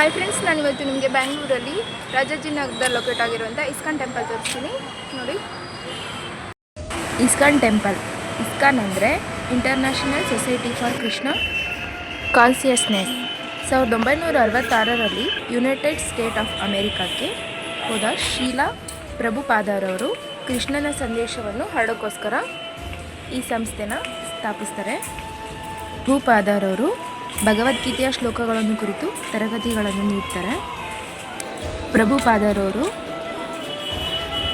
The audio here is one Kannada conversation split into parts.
ಹಾಯ್ ಫ್ರೆಂಡ್ಸ್ ನಾನು ಇವತ್ತು ನಿಮಗೆ ಬ್ಯಾಂಗ್ಳೂರಲ್ಲಿ ರಾಜಾಜಿನಗರದಲ್ಲಿ ಲೊಕೇಟ್ ಆಗಿರುವಂಥ ಇಸ್ಕಾನ್ ಟೆಂಪಲ್ ತೋರಿಸ್ತೀನಿ. ನೋಡಿ. ಇಸ್ಕಾನ್ ಟೆಂಪಲ್ ಇಸ್ಕಾನ್ ಅಂದರೆ international society for Krishna consciousness ಸಾವಿರದ ಒಂಬೈನೂರ ಅರವತ್ತಾರರಲ್ಲಿ ಯುನೈಟೆಡ್ ಸ್ಟೇಟ್ ಆಫ್ ಅಮೇರಿಕಾಕ್ಕೆ ಹೋದ ಶೀಲಾ ಪ್ರಭುಪಾದರವರು ಕೃಷ್ಣನ ಸಂದೇಶವನ್ನು ಹರಡೋಕ್ಕೋಸ್ಕರ ಈ ಸಂಸ್ಥೆನ ಸ್ಥಾಪಿಸ್ತಾರೆ. ಪ್ರಭುಪಾದರವರು ಭಗವದ್ಗೀತೆಯ ಶ್ಲೋಕಗಳನ್ನು ಕುರಿತು ತರಗತಿಗಳನ್ನು ನೀಡ್ತಾರೆ. ಪ್ರಭುಪಾದರವರು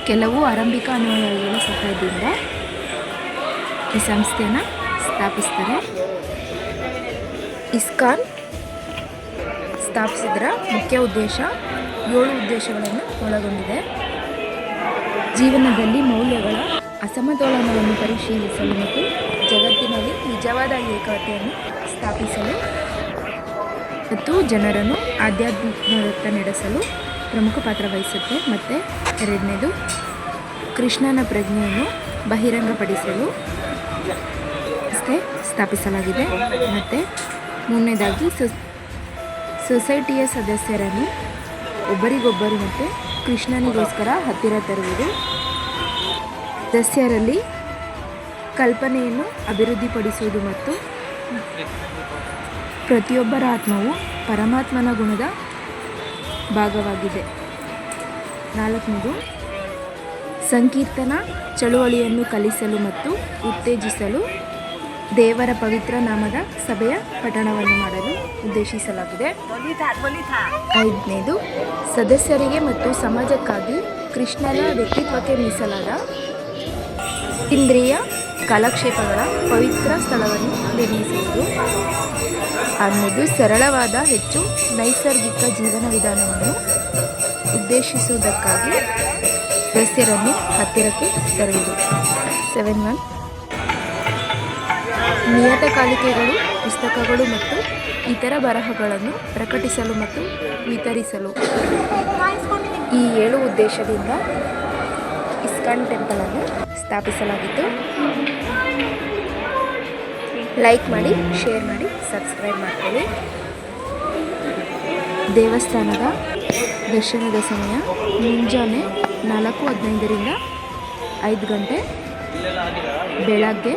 ಕೆಲವು ಆರಂಭಿಕ ಅನುಯಾಯಿಗಳ ಸಹಾಯದಿಂದ ಈ ಸಂಸ್ಥೆಯನ್ನು ಸ್ಥಾಪಿಸ್ತಾರೆ. ಇಸ್ಕಾನ್ ಸ್ಥಾಪಿಸಿದ್ರ ಮುಖ್ಯ ಉದ್ದೇಶ ಏಳು ಉದ್ದೇಶಗಳನ್ನು ಒಳಗೊಂಡಿದೆ. ಜೀವನದಲ್ಲಿ ಮೌಲ್ಯಗಳ ಅಸಮತೋಲನವನ್ನು ಪರಿಶೀಲಿಸಲು ಮತ್ತು ಜಗತ್ತಿನಲ್ಲಿ ನಿಜವಾದ ಏಕತೆಯನ್ನು ಸ್ಥಾಪಿಸಲು ಮತ್ತು ಜನರನ್ನು ಆಧ್ಯಾತ್ಮಿಕದತ್ತ ನಡೆಸಲು ಪ್ರಮುಖ ಪಾತ್ರ ವಹಿಸುತ್ತೆ. ಮತ್ತು ಎರಡನೇದು, ಕೃಷ್ಣನ ಪ್ರಜ್ಞೆಯನ್ನು ಬಹಿರಂಗಪಡಿಸಲು ಸ್ಥಾಪಿಸಲಾಗಿದೆ. ಮತ್ತು ಮೂರನೇದಾಗಿ, ಸೊ, ಸೊಸೈಟಿಯ ಸದಸ್ಯರನ್ನು ಒಬ್ಬರಿಗೊಬ್ಬರು ಮತ್ತು ಕೃಷ್ಣನಿಗೋಸ್ಕರ ಹತ್ತಿರ ತರುವುದು. ಸದಸ್ಯರಲ್ಲಿ ಕಲ್ಪನೆಯನ್ನು ಅಭಿವೃದ್ಧಿಪಡಿಸುವುದು ಮತ್ತು ಪ್ರತಿಯೊಬ್ಬರ ಆತ್ಮವು ಪರಮಾತ್ಮನ ಗುಣದ ಭಾಗವಾಗಿದೆ. ನಾಲ್ಕನೇದು, ಸಂಕೀರ್ತನ ಚಳುವಳಿಯನ್ನು ಕಲಿಸಲು ಮತ್ತು ಉತ್ತೇಜಿಸಲು ದೇವರ ಪವಿತ್ರ ನಾಮದ ಸಭೆಯ ಪಠಣವನ್ನು ಮಾಡಲು ಉದ್ದೇಶಿಸಲಾಗಿದೆ. ಐದನೇದು, ಸದಸ್ಯರಿಗೆ ಮತ್ತು ಸಮಾಜಕ್ಕಾಗಿ ಕೃಷ್ಣನ ವ್ಯಕ್ತಿತ್ವಕ್ಕೆ ಮೀಸಲಾದ ಇಂದ್ರಿಯ ಕಾಲಕ್ಷೇಪಗಳ ಪವಿತ್ರ ಸ್ಥಳವನ್ನು ನಿರ್ಮಿಸುವುದು ಅನ್ನೋದು ಸರಳವಾದ ಹೆಚ್ಚು ನೈಸರ್ಗಿಕ ಜೀವನ ವಿಧಾನವನ್ನು ಉದ್ದೇಶಿಸುವುದಕ್ಕಾಗಿ ಸದಸ್ಯರನ್ನು ಹತ್ತಿರಕ್ಕೆ ತರುವುದು ಸೆವೆನ್ ಒನ್. ನಿಯತಕಾಲಿಕೆಗಳು ಪುಸ್ತಕಗಳು ಮತ್ತು ಇತರ ಬರಹಗಳನ್ನು ಪ್ರಕಟಿಸಲು ಮತ್ತು ವಿತರಿಸಲು. ಈ ಏಳು ಉದ್ದೇಶದಿಂದ ಇಸ್ಕಾನ್ ಟೆಂಪಲನ್ನು ಸ್ಥಾಪಿಸಲಾಗಿತ್ತು. ಲೈಕ್ ಮಾಡಿ, ಶೇರ್ ಮಾಡಿ, ಸಬ್ಸ್ಕ್ರೈಬ್ ಮಾಡ್ಕೊಳ್ಳಿ. ದೇವಸ್ಥಾನದ ದರ್ಶನದ ಸಮಯ ಮುಂಜಾನೆ ನಾಲ್ಕು ಹದಿನೈದರಿಂದ ಐದು ಗಂಟೆ. ಬೆಳಗ್ಗೆ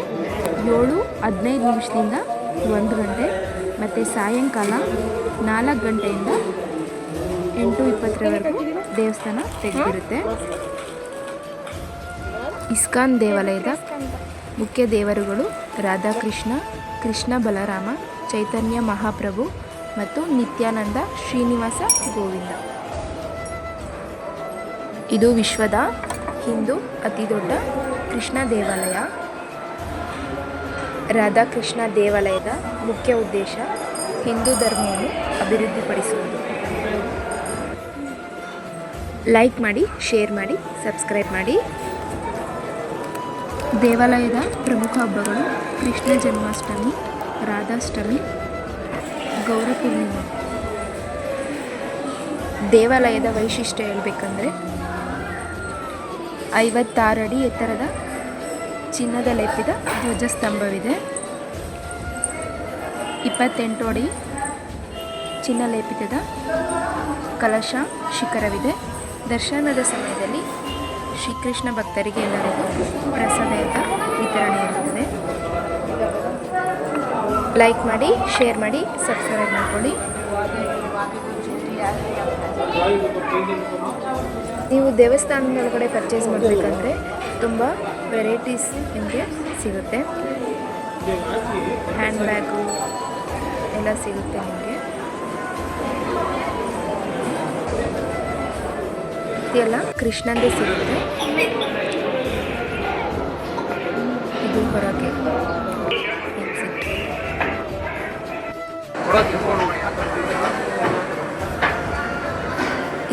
ಏಳು ಹದಿನೈದು ನಿಮಿಷದಿಂದ ಒಂದು ಗಂಟೆ ಮತ್ತು ಸಾಯಂಕಾಲ ನಾಲ್ಕು ಗಂಟೆಯಿಂದ ಎಂಟು ಇಪ್ಪತ್ತರವರೆಗೂ ದೇವಸ್ಥಾನ ತೆಗೆದಿರುತ್ತೆ. ಇಸ್ಕಾನ್ ದೇವಾಲಯದ ಮುಖ್ಯ ದೇವರುಗಳು ರಾಧಾಕೃಷ್ಣ, ಕೃಷ್ಣ ಬಲರಾಮ, ಚೈತನ್ಯ ಮಹಾಪ್ರಭು ಮತ್ತು ನಿತ್ಯಾನಂದ ಶ್ರೀನಿವಾಸ ಗೋವಿಂದ. ಇದು ವಿಶ್ವದ ಹಿಂದೂ ಅತಿದೊಡ್ಡ ಕೃಷ್ಣ ದೇವಾಲಯ. ರಾಧಾಕೃಷ್ಣ ದೇವಾಲಯದ ಮುಖ್ಯ ಉದ್ದೇಶ ಹಿಂದೂ ಧರ್ಮವನ್ನು ಅಭಿವೃದ್ಧಿಪಡಿಸುವುದು. ಲೈಕ್ ಮಾಡಿ, ಶೇರ್ ಮಾಡಿ, ಸಬ್ಸ್ಕ್ರೈಬ್ ಮಾಡಿ. ದೇವಾಲಯದ ಪ್ರಮುಖ ಹಬ್ಬಗಳು ಕೃಷ್ಣ ಜನ್ಮಾಷ್ಟಮಿ, ರಾಧಾಷ್ಟಮಿ ಗೌರಪೂರ್ಣಿಮೆ ದೇವಾಲಯದ ವೈಶಿಷ್ಟ್ಯ ಹೇಳಬೇಕಂದ್ರೆ ಐವತ್ತಾರು ಅಡಿ ಎತ್ತರದ ಚಿನ್ನದ ಲೆಪ್ಪಿದ ಧ್ವಜಸ್ತಂಭವಿದೆ. ಇಪ್ಪತ್ತೆಂಟು ಅಡಿ ಚಿನ್ನ ಲೇಪಿತದ ಕಲಶ ಶಿಖರವಿದೆ. ದರ್ಶನದ ಸಮಯದಲ್ಲಿ ಶ್ರೀಕೃಷ್ಣ ಭಕ್ತರಿಗೆ ಎಲ್ಲರಿಗೂ ಲೈಕ್ ಮಾಡಿ ಶೇರ್ ಮಾಡಿ ಸಬ್ಸ್ಕ್ರೈಬ್ ಮಾಡ್ಕೊಳ್ಳಿ. ನೀವು ದೇವಸ್ಥಾನದ ಒಳಗಡೆ ಪರ್ಚೇಸ್ ಮಾಡಬೇಕಂದ್ರೆ ತುಂಬ ವೆರೈಟೀಸ್ ನಿಮಗೆ ಸಿಗುತ್ತೆ. ಹ್ಯಾಂಡ್ ಬ್ಯಾಗು ಎಲ್ಲ ಸಿಗುತ್ತೆ ನಿಮಗೆ. ಎಲ್ಲ ಕೃಷ್ಣಂದೇ ಸಿಗುತ್ತೆ. ಇದು ಹೊರಗೆ.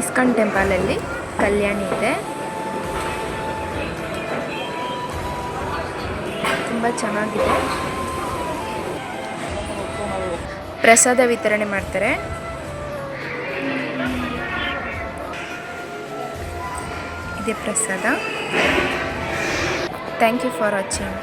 ಇಸ್ಕಾನ್ ಟೆಂಪಲಲ್ಲಿ ಕಲ್ಯಾಣಿ ಇದೆ. ತುಂಬ ಚೆನ್ನಾಗಿದೆ. ಪ್ರಸಾದ ವಿತರಣೆ ಮಾಡ್ತಾರೆ. ಇದೆ ಪ್ರಸಾದ. Thank you for watching